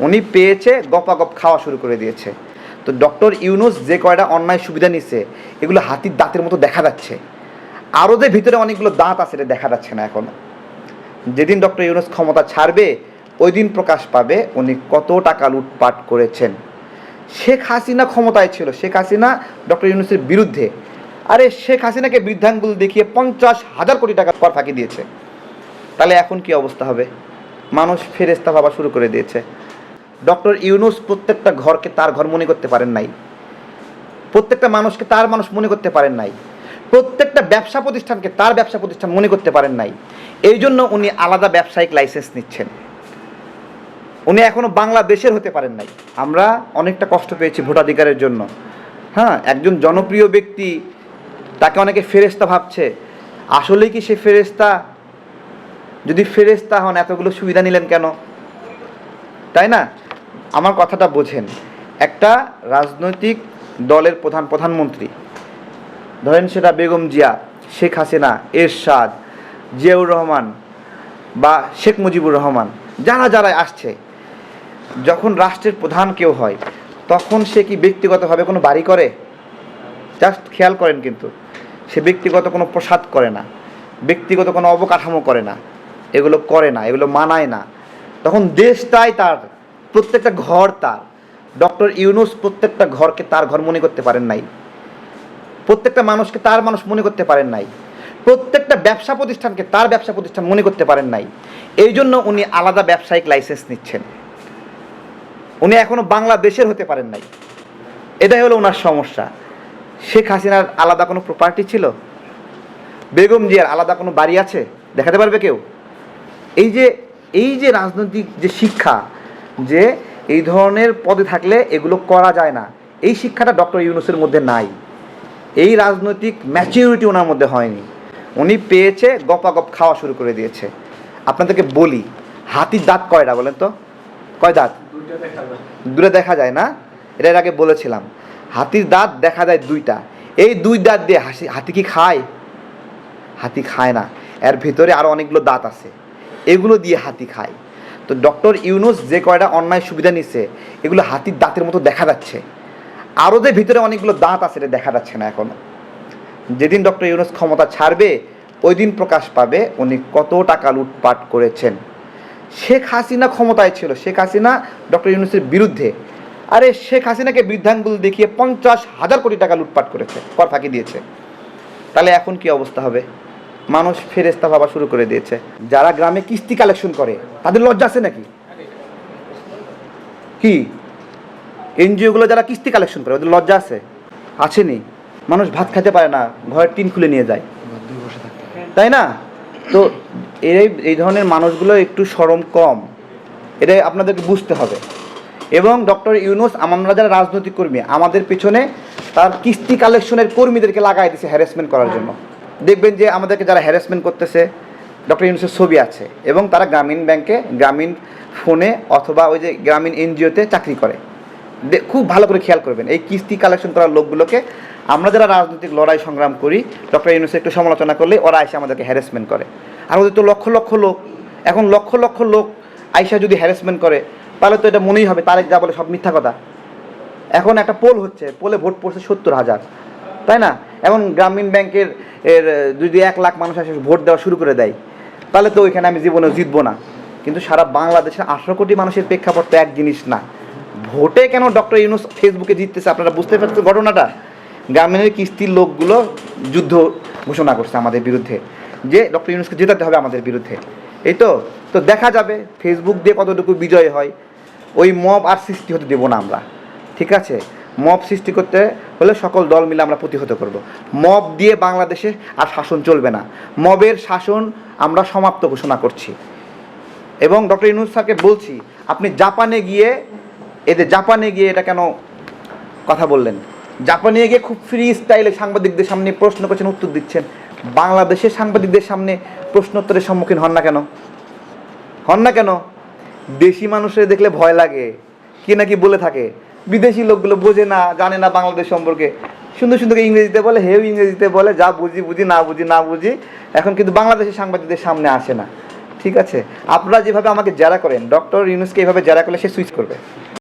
উনি পেয়েছে গপাগপ খাওয়া শুরু করে দিয়েছে। তো ডক্টর ইউনুস যে কয়টা অন্যায় সুবিধা নিচ্ছে এগুলো হাতির দাঁতের মতো দেখা যাচ্ছে। আরও যে ভিতরে অনেকগুলো দাঁত আছে, এটা দেখা যাচ্ছে না এখনও। যেদিন ডক্টর ইউনুস ক্ষমতা ছাড়বে, ওই দিন প্রকাশ পাবে উনি কত টাকা লুটপাট করেছেন। শেখ হাসিনা ক্ষমতায় ছিল, শেখ হাসিনা ডক্টর ইউনুসের বিরুদ্ধে। আরে শেখ হাসিনাকে বৃদ্ধাঙ্গুল দেখিয়ে পঞ্চাশ হাজার কোটি টাকা কর ফাঁকি দিয়েছে। তাহলে এখন কি অবস্থা হবে? মানুষ ফেরেস্তা ভাবা শুরু করে দিয়েছে। ডক্টর ইউনুস প্রত্যেকটা ঘরকে তার ঘর মনে করতে পারেন নাই। প্রত্যেকটা মানুষকে তার মানুষ মনে করতে পারেন নাই। প্রত্যেকটা ব্যবসা প্রতিষ্ঠানকে তার ব্যবসা প্রতিষ্ঠান মনে করতে পারেন নাই। এই জন্য উনি আলাদা ব্যবসায়িক লাইসেন্স নিচ্ছেন। উনি এখনও বাংলাদেশের হতে পারেন নাই। আমরা অনেকটা কষ্ট পেয়েছি ভোটাধিকারের জন্য। হ্যাঁ একজন জনপ্রিয় ব্যক্তি, তাকে অনেকে ফেরেস্তা ভাবছে। আসলেই কি সে ফেরেস্তা যদি ফেরেস্তা হন, এতগুলো সুবিধা নিলেন কেন? তাই না? আমার কথাটা বোঝেন। একটা রাজনৈতিক দলের প্রধান প্রধানমন্ত্রী, ধরেন সেটা বেগম জিয়া, শেখ হাসিনা, এরশাদ, জিয়াউর রহমান বা শেখ মুজিবুর রহমান, যারা যারা আসছে, যখন রাষ্ট্রের প্রধান কেউ হয়, তখন সে কি ব্যক্তিগতভাবে কোনো বাড়ি করে? জাস্ট খেয়াল করেন কিন্তু, সে ব্যক্তিগত কোনো প্রসাদ করে না, ব্যক্তিগত কোনো অবকাঠামো করে না, এগুলো করে না, এগুলো মানায় না। তখন দেশটাই তার প্রত্যেকটা ঘর তার। ডক্টর ইউনুস প্রত্যেকটা ঘরকে তার ঘর মনে করতে পারেন নাই। প্রত্যেকটা মানুষকে তার মানুষ মনে করতে পারেন নাই। প্রত্যেকটা ব্যবসা প্রতিষ্ঠানকে তার ব্যবসা প্রতিষ্ঠান মনে করতে পারেন নাই। এই জন্য উনি আলাদা ব্যবসায়িক লাইসেন্স নিচ্ছেন। উনি এখনও বাংলাদেশের হতে পারেন নাই। এটাই হলো ওনার সমস্যা। শেখ হাসিনার আলাদা কোনো প্রপার্টি ছিল? বেগম জিয়ার আলাদা কোনো বাড়ি আছে? দেখাতে পারবে কেউ? এই যে এই যে রাজনৈতিক যে শিক্ষা যে এই ধরনের পদে থাকলে এগুলো করা যায় না। এই শিক্ষাটা ডক্টর ইউনুসের মধ্যে নাই। এই রাজনৈতিক ম্যাচিউরিটি ওনার মধ্যে হয়নি। উনি পেয়েছে গপাগপ খাওয়া শুরু করে দিয়েছে। আপনাদেরকে বলি, হাতির দাঁত কয়টা বলেন তো? কয় দাঁত? দূরে দেখা যায়। না? এটা এর আগে বলেছিলাম। হাতির দাঁত দেখা যায় দুইটা। এই দুই দাঁত দিয়ে হাসি, হাতি কি খায়? হাতি খায় না। এর ভিতরে আরও অনেকগুলো দাঁত আছে। এগুলো দিয়ে হাতি খায়। তো ডক্টর ইউনুস যে কয়টা অন্যায় সুবিধা নিছে, এগুলো হাতির দাঁতের মতো দেখা যাচ্ছে। আরও যে ভিতরে অনেকগুলো দাঁত আছে, এটা দেখা যাচ্ছে না এখনও। যেদিন ডক্টর ইউনুস ক্ষমতা ছাড়বে, ওই দিন প্রকাশ পাবে উনি কত টাকা লুটপাট করেছেন। শেখ হাসিনা ক্ষমতায় ছিল, শেখ হাসিনা ডক্টর ইউনুসের বিরুদ্ধে। আরে শেখ হাসিনাকে বৃদ্ধাঙ্গুল দেখিয়ে পঞ্চাশ হাজার কোটি টাকা লুটপাট করেছে, কর ফাঁকি দিয়েছে। তাহলে এখন কি অবস্থা হবে? মানুষ ফেরেস্তা ভাবা শুরু করে দিয়েছে। যারা গ্রামে কিস্তি কালেকশন করে, তাদের লজ্জা আছে নাকি? কি? এনজিওগুলো যারা কিস্তি কালেকশন করে, ওদের লজ্জা আছে? আছেনি মানুষ ভাত খেতে পারে না, ঘরের টিন খুলে নিয়ে যায়। তাই না? তো এই এই ধরনের মানুষগুলো একটু সরম কম। এটাই আপনাদেরকে বুঝতে হবে। এবং ডক্টর ইউনুস, আমরা যারা রাজনৈতিক কর্মী, আমাদের পেছনে তার কিস্তি কালেকশনের কর্মীদেরকে লাগাই দিছে হ্যারাসমেন্ট করার জন্য। দেখবেন যে আমাদেরকে যারা হ্যারাসমেন্ট করতেছে ডক্টর ইউনুসের ছবি আছে এবং তারা গ্রামীণ ব্যাংকে গ্রামীণ ফোনে অথবা ওই যে গ্রামীণ এনজিওতে চাকরি করে। খুব ভালো করে খেয়াল করবেন। এই কিস্তি কালেকশন করার লোকগুলোকে আমরা যারা রাজনৈতিক লড়াই সংগ্রাম করি ডক্টর ইউনুসের একটু সমালোচনা করলে ওরা এসে আমাদেরকে হ্যারাসমেন্ট করে। আর ওদের তো লক্ষ লক্ষ লোক। এখন লক্ষ লক্ষ লোক আইসা যদি হ্যারাসমেন্ট করে, তাহলে তো এটা মনেই হবে, তারেক যা বলে সব মিথ্যা কথা। এখন একটা পোল হচ্ছে পোলে ভোট পড়ছে সত্তর হাজার। তাই না? এখন গ্রামীণ ব্যাংকের, এর, যদি এক লাখ মানুষ আসে, ভোট দেওয়া শুরু করে দেয়, তাহলে তো ওইখানে আমি জীবনে জিতবো না। কিন্তু সারা বাংলাদেশের আঠারো কোটি মানুষের প্রেক্ষাপট তো এক জিনিস না। ভোটে কেন ডক্টর ইউনুস ফেসবুকে জিততেছে, আপনারা বুঝতে পারছেন ঘটনাটা? গ্রামীণের কিস্তির লোকগুলো যুদ্ধ ঘোষণা করছে আমাদের বিরুদ্ধে, যে ডক্টর ইউনুসকে জেতাতে হবে আমাদের বিরুদ্ধে। এই তো তো দেখা যাবে, ফেসবুক দিয়ে কতটুকু বিজয় হয়, ওই মব আর সৃষ্টি হতে দেবো না আমরা। ঠিক আছে? মব সৃষ্টি করতে হলে সকল দল মিলে আমরা প্রতিহত করব। মব দিয়ে বাংলাদেশে আর শাসন চলবে না। মবের শাসন আমরা সমাপ্ত ঘোষণা করছি। এবং ডক্টর ইউনুস স্যারকে বলছি, আপনি জাপানে গিয়ে এদের জাপানে গিয়ে এটা কেন কথা বললেন? জাপানে গিয়ে খুব ফ্রি স্টাইলে সাংবাদিকদের সামনে প্রশ্ন করছেন, উত্তর দিচ্ছেন। বাংলাদেশের সাংবাদিকদের সামনে প্রশ্নোত্তরের সম্মুখীন হন না কেন? হন না কেন? দেশি মানুষের দেখলে ভয় লাগে। কি নাকি বলে থাকে? বিদেশি লোকগুলো বোঝে না, জানে না বাংলাদেশ সম্পর্কে। সুন্দর সুন্দর ইংরেজিতে বলে, হেউ ইংরেজিতে বলে, যা বুঝি বুঝি, না বুঝি না বুঝি, এখন কিন্তু বাংলাদেশের সাংবাদিকদের সামনে আসে না। ঠিক আছে? আপনারা যেভাবে আমাকে জেরা করেন, ডক্টর ইউনুসকে এইভাবে জেরা করলে সে সুইচ করবে।